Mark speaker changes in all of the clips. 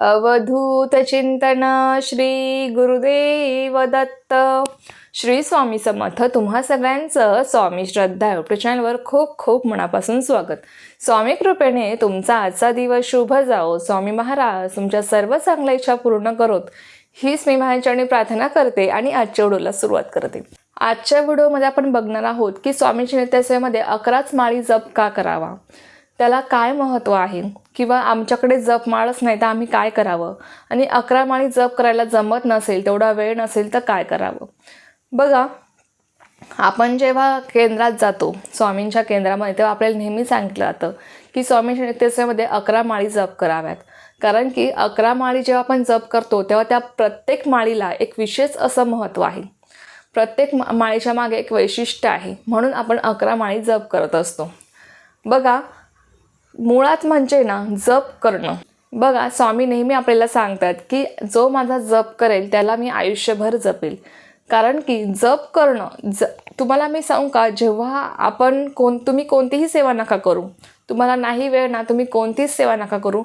Speaker 1: अवधूत चिंतन श्री गुरुदेव दत्त. श्री स्वामी समर्थ तुम्हा सगळ्यांचं स्वामी श्रद्धा युट्यूब चॅनलवर खूप खूप मनापासून स्वागत. स्वामी कृपेने तुमचा आजचा दिवस शुभ जाओ स्वामी महाराज तुमच्या सर्व चांगल्या इच्छा पूर्ण करोत. हीच मी महाराजांनी प्रार्थना करते आणि आजच्या व्हिडिओला सुरुवात करते. आजच्या व्हिडिओमध्ये आपण बघणार आहोत की स्वामीची नित्यसेवेमध्ये अकराच माळी जप का करावा? त्याला काय महत्त्व आहे? किंवा आमच्याकडे जपमाळच नाही तर आम्ही काय करावं? आणि अकरा माळी जप करायला जमत नसेल तेवढा वेळ नसेल तर काय करावं? बघा आपण जेव्हा केंद्रात जातो स्वामींच्या केंद्रामध्ये तेव्हा आपल्याला नेहमी सांगितलं जातं की स्वामींच्या नित्यसेवेमध्ये अकरा माळी जप कराव्यात. कारण की अकरा माळी जेव्हा आपण जप करतो तेव्हा त्या प्रत्येक माळीला एक विशेष असं महत्त्व आहे. प्रत्येक मा माळीच्या मागे एक वैशिष्ट्य आहे. म्हणून आपण अकरा माळी जप करत असतो. बघा मुळात म्हणजे ना जप करणं. बघा स्वामी नेहमी आपल्याला सांगतात की जो माझा जप करेल त्याला मी आयुष्यभर जपेल. कारण की जप करणं ज तुम्हाला मी सांगू का जेव्हा आपण कोण तुम्ही कोणतीही सेवा नका करू. तुम्हाला नाही वेळ ना तुम्ही कोणतीच सेवा नका करू.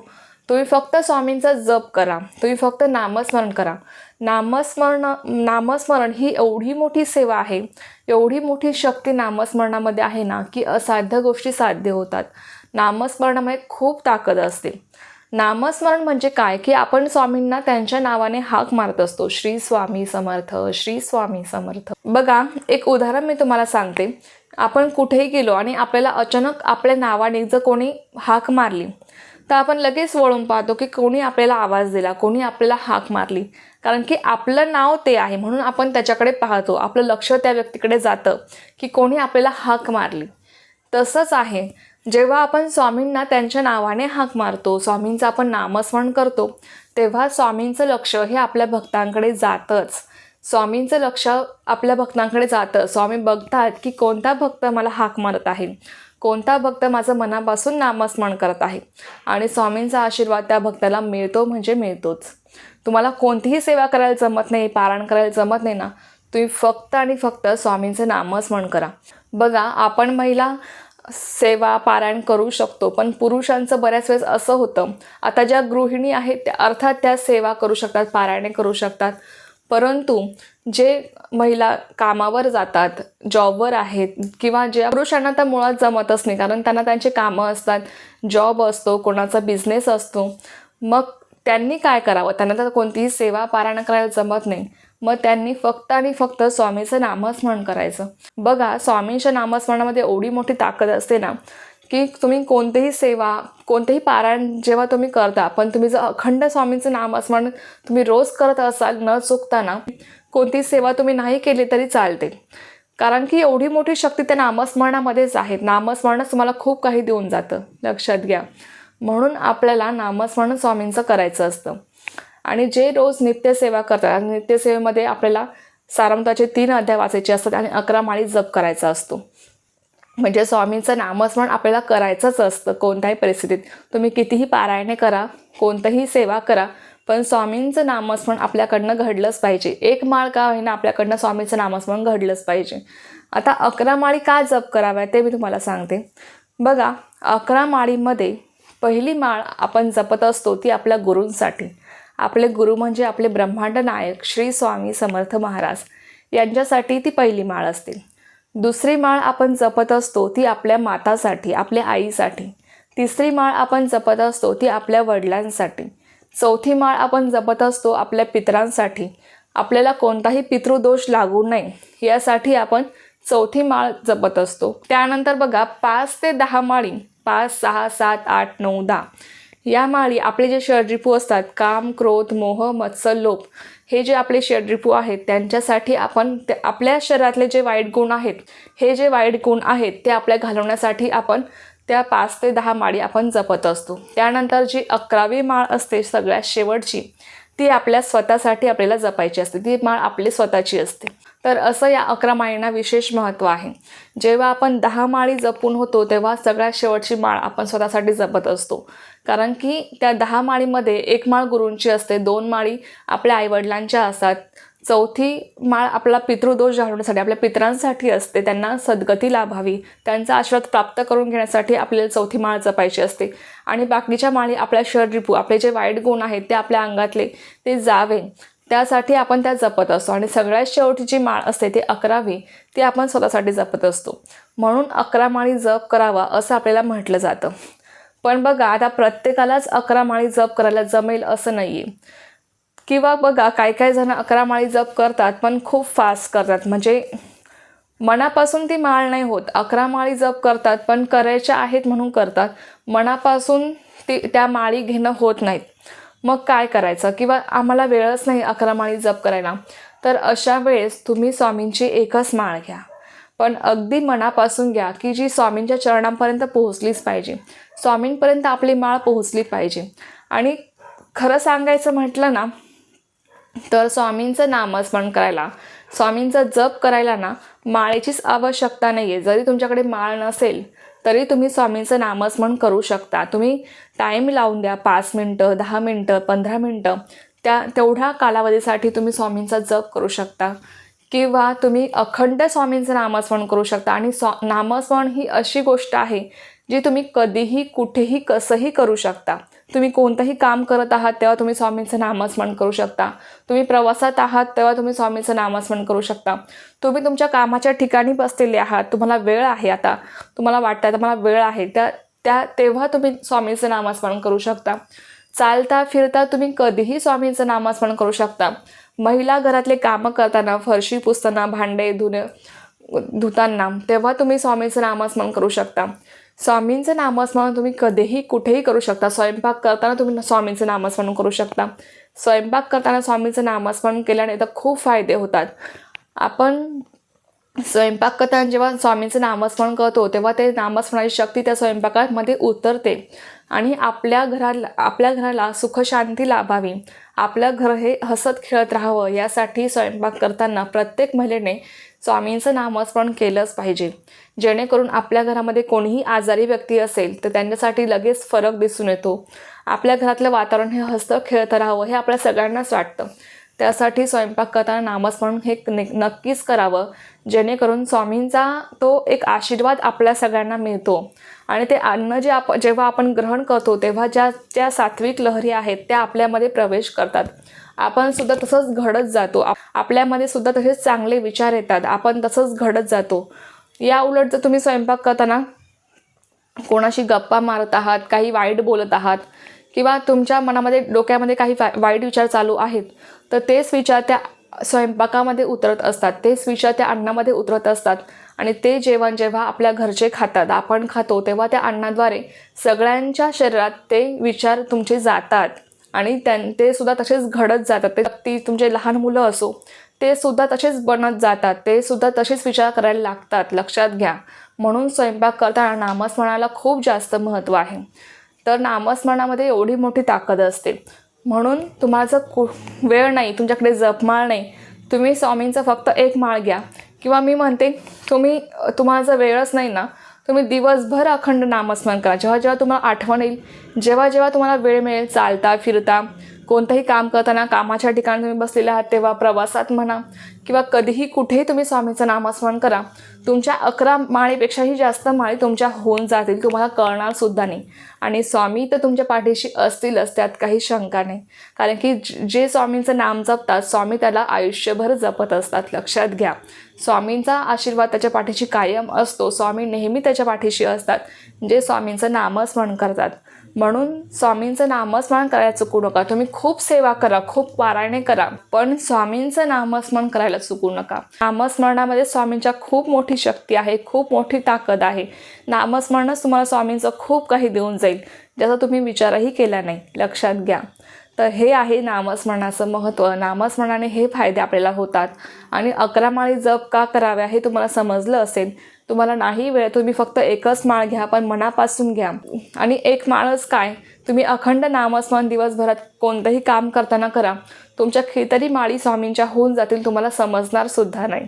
Speaker 1: तुम्ही फक्त स्वामींचा जप करा. तुम्ही फक्त नामस्मरण करा. नामस्मरण नामस्मरण ही एवढी मोठी सेवा आहे एवढी मोठी शक्ती नामस्मरणामध्ये आहे ना की असाध्य गोष्टी साध्य होतात. नामस्मरणामध्ये खूप ताकद असते नामस्मरण म्हणजे काय? की आपण स्वामींना त्यांच्या नावाने हाक मारत असतो. श्री स्वामी समर्थ श्री स्वामी समर्थ. बघा एक उदाहरण मी तुम्हाला सांगते. आपण कुठेही गेलो आणि आपल्याला अचानक आपल्या नावाने जर कोणी हाक मारली तर आपण लगेच वळून पाहतो की कोणी आपल्याला आवाज दिला कोणी आपल्याला हाक मारली. कारण की आपलं नाव ते आहे म्हणून आपण त्याच्याकडे पाहतो. आपलं लक्ष त्या व्यक्तीकडे जातं की कोणी आपल्याला हाक मारली. तसंच आहे. जेव्हा आपण स्वामींना त्यांच्या नावाने हाक मारतो स्वामींचं आपण नामस्मरण करतो तेव्हा स्वामींचं लक्ष हे आपल्या भक्तांकडे जातंच. स्वामींचं लक्ष आपल्या भक्तांकडे जातं. स्वामी बघतात की कोणता भक्त मला हाक मारत आहे? कोणता भक्त माझं मनापासून नामस्मरण करत आहे? आणि स्वामींचा आशीर्वाद त्या भक्ताला मिळतो म्हणजे मिळतोच. तुम्हाला कोणतीही सेवा करायला जमत नाही पारायण करायला जमत नाही ना तुम्ही फक्त आणि फक्त स्वामींचं नामस्मरण करा. बघा आपण महिला सेवा पारायण करू शकतो. पण पुरुषांचं बऱ्याच वेळेस असं होतं. आता ज्या गृहिणी आहेत त्या अर्थात त्या सेवा करू शकतात पारायणे करू शकतात. परंतु जे महिला कामावर जातात जॉबवर आहेत किंवा ज्या पुरुषांना तर मुळात जमतच नाही कारण त्यांना त्यांचे कामं असतात जॉब असतो कोणाचा बिझनेस असतो. मग त्यांनी काय करावं? त्यांना तर कोणतीही सेवा पारायण करायला जमत नाही. मग त्यांनी फक्त आणि फक्त स्वामीचं नामस्मरण करायचं. बघा स्वामींच्या नामस्मरणामध्ये एवढी मोठी ताकद असते ना की तुम्ही कोणतेही सेवा कोणतेही पारायण जेव्हा तुम्ही करता पण तुम्ही जर अखंड स्वामींचं नामस्मरण तुम्ही रोज करत असाल न चुकताना कोणतीही सेवा तुम्ही नाही केली तरी चालते. कारण की एवढी मोठी शक्ती त्या नामस्मरणामध्येच आहे नामस्मरणच तुम्हाला खूप काही देऊन जातं. लक्षात घ्या. म्हणून आपल्याला नामस्मरण स्वामींचं करायचं असतं. आणि जे रोज नित्यसेवा करतात नित्यसेवेमध्ये आपल्याला सारमताचे तीन अध्याय वाचायचे असतात आणि अकरा माळी जप करायचा असतो. म्हणजे स्वामींचं नामस्मरण आपल्याला करायचंच असतं कोणत्याही परिस्थितीत. तुम्ही कितीही पारायणे करा कोणतंही सेवा करा पण स्वामींचं नामस्मरण आपल्याकडनं घडलंच पाहिजे. एक माळ का होईना आपल्याकडनं स्वामींचं नामस्मरण घडलंच पाहिजे. आता अकरा माळी का जप कराव्या ते मी तुम्हाला सांगते. बघा अकरा माळीमध्ये पहिली माळ आपण जपत असतो ती आपल्या गुरूंसाठी. आपले गुरु म्हणजे आपले ब्रह्मांड नायक श्री स्वामी समर्थ महाराज. यांच्यासाठी ती पहिली माळ असते. दुसरी माळ आपण जपत असतो ती आपल्या मातासाठी आपल्या आईसाठी. तिसरी माळ आपण जपत असतो ती आपल्या वडिलांसाठी. चौथी माळ आपण जपत असतो आपल्या पितरांसाठी. आपल्याला कोणताही पितृदोष लागू नये यासाठी आपण चौथी माळ जपत असतो. त्यानंतर बघा पाच ते दहा माळी पाच सहा सात आठ नऊ दहा. या माळी आपले जे षडरिपू असतात काम क्रोध मोह मत्सल लोभ हे जे आपले षडरिपू आहेत त्यांच्यासाठी आपण ते आपल्या शरीरातले जे वाईट गुण आहेत हे जे वाईट गुण आहेत ते आपल्या घालवण्यासाठी आपण त्या पाच ते दहा माळी आपण जपत असतो. त्यानंतर जी अकरावी माळ असते सगळ्यात शेवटची ती आपल्या स्वतःसाठी आपल्याला जपायची असते. ती माळ आपली स्वतःची असते. तर असं या अकरा माळींना विशेष महत्त्व आहे. जेव्हा आपण दहा माळी जपून होतो तेव्हा सगळ्यात शेवटची माळ आपण स्वतःसाठी जपत असतो. कारण की त्या दहा माळीमध्ये एक माळ गुरूंची असते दोन माळी आपल्या आईवडिलांच्या असतात. चौथी माळ आपला पितृदोष घालवण्यासाठी आपल्या पितरांसाठी असते. त्यांना सद्गती लाभावी त्यांचा आशीर्वाद प्राप्त करून घेण्यासाठी आपल्याला चौथी माळ जपायची असते. आणि बाकीच्या माळी आपल्या शरीरिपू आपले जे वाईट गुण आहेत ते आपल्या अंगातले ते जावे. त्यासाठी आपण त्या जपत असतो. आणि सगळ्यात शेवटी जी माळ असते ती अकरावी ती आपण स्वतःसाठी जपत असतो. म्हणून अकरा माळी जप करावा असं आपल्याला म्हटलं जातं. पण बघा आता प्रत्येकालाच अकरा माळी जप करायला जमेल असं नाही आहे किंवा बघा काय काय जण अकरा माळी जप करतात पण खूप फास्ट करतात. म्हणजे मनापासून ती माळ नाही होत. अकरा माळी जप करतात पण करायच्या आहेत म्हणून करतात. मनापासून ती त्या माळी घेणं होत नाहीत. मग काय करायचं? किंवा आम्हाला वेळच नाही अकरा माळी जप करायला. तर अशा वेळेस तुम्ही स्वामींची एकच माळ घ्या. पण अगदी मनापासून घ्या की जी स्वामींच्या चरणांपर्यंत पोहोचलीच पाहिजे. स्वामींपर्यंत आपली माळ पोहोचली पाहिजे. आणि खरं सांगायचं म्हटलं ना तर स्वामींचं नामस्मरण करायला स्वामींचा जप करायला ना माळेचीच आवश्यकता नाही आहे जरी तुमच्याकडे माळ नसेल तरी तुम्ही स्वामींचं नामस्मरण करू शकता. तुम्ही टाईम लावून द्या पाच मिनटं दहा मिनटं पंधरा मिनटं. त्या तेवढ्या कालावधीसाठी तुम्ही स्वामींचा जप करू शकता. किंवा तुम्ही अखंड स्वामींचं नामस्मरण करू शकता. आणि स्वा नामस्मरण ही अशी गोष्ट आहे जी तुम्ही कधीही कुठेही कसंही करू शकता. तुम्ही कोणतंही काम करत आहात तेव्हा तुम्ही स्वामींचं नामस्मरण करू शकता. तुम्ही प्रवासात आहात तेव्हा तुम्ही स्वामींचं नामस्मरण करू शकता. तुम्ही तुमच्या कामाच्या ठिकाणी बसलेले आहात तुम्हाला वेळ आहे आता. तुम्हाला वाटतं तुम्हाला वेळ आहे. त्या त्या तेव्हा तुम्ही स्वामींचं नामस्मरण करू शकता. चालता फिरता तुम्ही कधीही स्वामींचं नामस्मरण करू शकता. महिला घरातले कामं करताना फरशी पुसताना भांडे धुणे धुताना तेव्हा तुम्ही स्वामींचं नामस्मरण करू शकता. स्वामींचं नामस्मरण तुम्ही कधीही कुठेही करू शकता. स्वयंपाक करताना तुम्ही स्वामींचं नामस्मरण करू शकता. स्वयंपाक करताना स्वामींचं नामस्मरण केल्याने तर खूप फायदे होतात. आपण स्वयंपाक करताना जेव्हा स्वामींचं नामस्मरण करतो तेव्हा ते नामस्मरणाची शक्ती त्या स्वयंपाकामध्ये उतरते. आणि आपल्या घराला आपल्या घराला सुखशांती लाभावी. आपलं घर हे हसत खेळत राहावं यासाठी स्वयंपाक करताना प्रत्येक महिलेने स्वामींचं नामस्मरण केलंच पाहिजे. जेणेकरून आपल्या घरामध्ये कोणीही आजारी व्यक्ती असेल तर त्यांच्यासाठी लगेच फरक दिसून येतो. आपल्या घरातलं वातावरण हे हसतं खेळतं राहावं हे आपल्या सगळ्यांनाच वाटतं. त्यासाठी स्वयंपाक करताना नामस्मरण हे नक्कीच करावं. जेणेकरून स्वामींचा तो एक आशीर्वाद आपल्या सगळ्यांना मिळतो. आणि ते अन्न जे आप जेव्हा आपण ग्रहण करतो तेव्हा ज्या ज्या सात्विक लहरी आहेत त्या आपल्यामध्ये प्रवेश करतात. आपण सुद्धा तसंच घडत जातो. आपल्यामध्ये सुद्धा तसेच चांगले विचार येतात. आपण तसंच घडत जातो. या उलट जर तुम्ही स्वयंपाक करताना कोणाशी गप्पा मारत आहात काही वाईट बोलत आहात किंवा तुमच्या मनामध्ये डोक्यामध्ये काही वाईट विचार चालू आहेत तर तेच विचार त्या स्वयंपाकामध्ये उतरत असतात. तेच विचार त्या अन्नामध्ये उतरत असतात. आणि ते जेवण जेव्हा आपल्या घरचे खातात आपण खातो तेव्हा त्या अन्नाद्वारे सगळ्यांच्या शरीरात ते विचार तुमचे जातात. आणि त्यां ते सुद्धा तसेच घडत जातात. ते ती तुमचे लहान मुलं असो ते सुद्धा तसेच बनत जातात. ते सुद्धा तसेच विचार करायला लागतात. लक्षात घ्या. म्हणून स्वयंपाक करताना नामस्मरणाला खूप जास्त महत्त्व आहे. तर नामस्मरणामध्ये एवढी मोठी ताकद असते. म्हणून तुम्हाला कु वेळ नाही तुमच्याकडे जपमाळ नाही तुम्ही स्वामींचा फक्त एक माळ घ्या. किंवा मी म्हणते तुम्ही तुम्हाला जर वेळच नाही ना तुम्ही दिवसभर अखंड नामस्मरण करा. जेव्हा जेव्हा तुम्हाला आठवण येईल जेव्हा जेव्हा तुम्हाला वेळ मिळेल चालता फिरता कोणतंही काम करताना कामाच्या ठिकाणी तुम्ही बसलेले आहात तेव्हा प्रवासात म्हणा किंवा कधीही कुठेही तुम्ही स्वामीचं नामस्मरण करा. तुमच्या अकरा माळीपेक्षाही जास्त माळी तुमच्या होऊन जातील तुम्हाला कळणार सुद्धा नाही. आणि स्वामी तर तुमच्या पाठीशी असतीलच त्यात काही शंका नाही. कारण की जे स्वामींचं नाम जपतात स्वामी त्याला आयुष्यभर जपत असतात. लक्षात घ्या. स्वामींचा आशीर्वाद त्याच्या पाठीशी कायम असतो. स्वामी नेहमी त्याच्या पाठीशी असतात. जे स्वामींचं नामस्मरण करतात. म्हणून स्वामींचं नामस्मरण करायला चुकू नका. तुम्ही खूप सेवा करा खूप पारायणे करा पण स्वामींचं नामस्मरण करायला चुकू नका. नामस्मरणामध्ये स्वामींच्या खूप मोठी शक्ती आहे खूप मोठी ताकद आहे. नामस्मरणच तुम्हाला स्वामींचं खूप काही देऊन जाईल. ज्याचा तुम्ही विचारही केला नाही. लक्षात घ्या. तर हे आहे नामस्मरणाचं महत्त्व. नामस्मरणाने हे फायदे आपल्याला होतात. आणि अकरा माळी जप का कराव्या हे तुम्हाला समजलं असेल तुम्हाला नाही वेळ तुम्ही फक्त एकच माळ घ्या पण मनापासून घ्या. आणि एक माळच काय? तुम्ही अखंड नामस्मरण दिवसभरात कोणतंही काम करताना करा. तुमच्या खितरी माळी स्वामींच्या होऊन जातील तुम्हाला समजणार सुद्धा नाही.